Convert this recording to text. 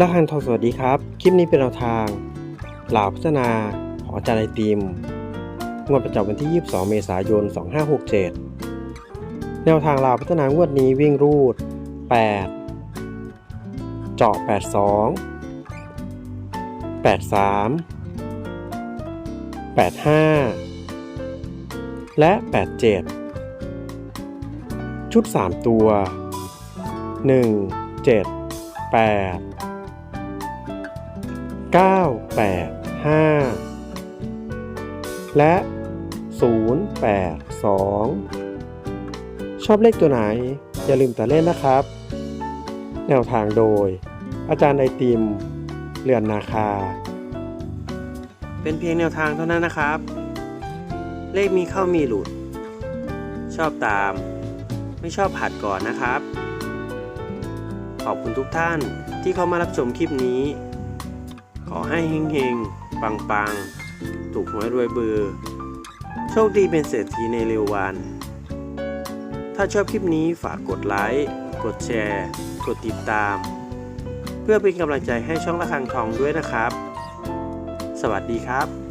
ละคันทองสวัสดีครับ คลิปนี้เป็นแนวทางเหล่าพัฒนาของอาจารย์ไอติมงวดประจำวันที่ 22 เมษายน 2567 แนวทางเหล่าพัฒนางวดนี้วิ่งรูด 8 เจาะ 82 83 85 และ 87 ชุด 3 ตัว 1 7 8 9 8 5 และ 0 8 2 ชอบเลขตัวไหน อย่าลืมแต่เล่นนะครับ แนวทางโดย อาจารย์ไอติม เรือนนาคา เป็นเพียงแนวทางเท่านั้นนะครับ เลขมีเข้ามีหลุด ชอบตาม ไม่ชอบผัดก่อนนะครับ ขอบคุณทุกท่านที่เข้ามารับชมคลิปนี้ ขอให้เฮงๆ ปังๆ ถูกหวยรวยเบอร์โชคดีเป็นเศรษฐีในเร็ววัน ถ้าชอบคลิปนี้ฝากกดไลค์ กดแชร์ กดติดตาม เพื่อเป็นกำลังใจให้ช่องละคังทองด้วยนะครับ สวัสดีครับ